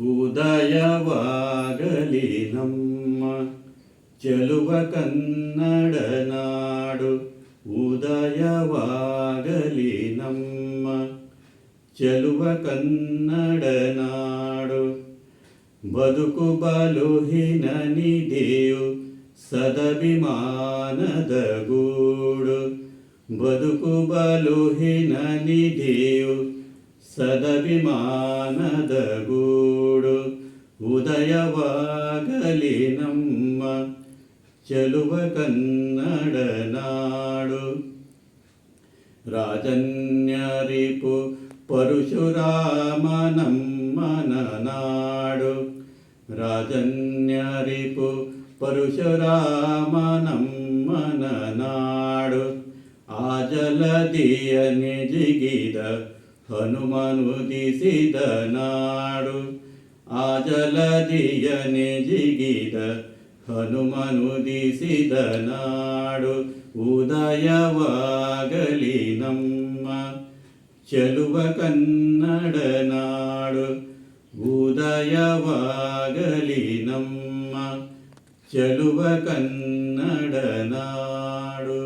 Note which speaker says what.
Speaker 1: ಉದಯವಾಗಲಿ ನಮ್ಮ ಚೆಲುವ ಕನ್ನಡ ನಾಡು. ಉದಯವಾಗಲಿ ನಮ್ಮ ಚೆಲುವ ಕನ್ನಡ ನಾಡು. ಬದುಕು ಬಲುಹಿನ ನಿಧಿಯು ಸದಭಿಮಾನದ ಗೂಡು. ಬದುಕು ಬಲುಹಿನ ನಿಧಿಯು ಸದಭಿಮಾನದ ಗೂಡು ಉದಯವಾಗಲಿ ನಮ್ಮ ಚೆಲುವ ಕನ್ನಡ ನಾಡು. ರಾಜನ್ಯರಿಪು ಪರಶುರಾಮನಮ್ಮನ ನಾಡು. ರಾಜನ್ಯರಿಪು ಪರಶುರಾಮನಮ್ಮನ ನಾಡು. ಆ ಜಲದಿಯ ನಿಜಿಗಿದ ಹನುಮನುದಿಸಿದ ನಾಡು ಆ ಜಲದಿಯನೆ ನಿಜಿಗಿದ ಹನುಮನುದಿಸಿದ ನಾಡು, ಉದಯವಾಗಲಿ ನಮ್ಮ ಚೆಲುವ ಕನ್ನಡ ನಾಡು, ಉದಯವಾಗಲಿ ನಮ್ಮ ಚೆಲುವ ಕನ್ನಡ ನಾಡು.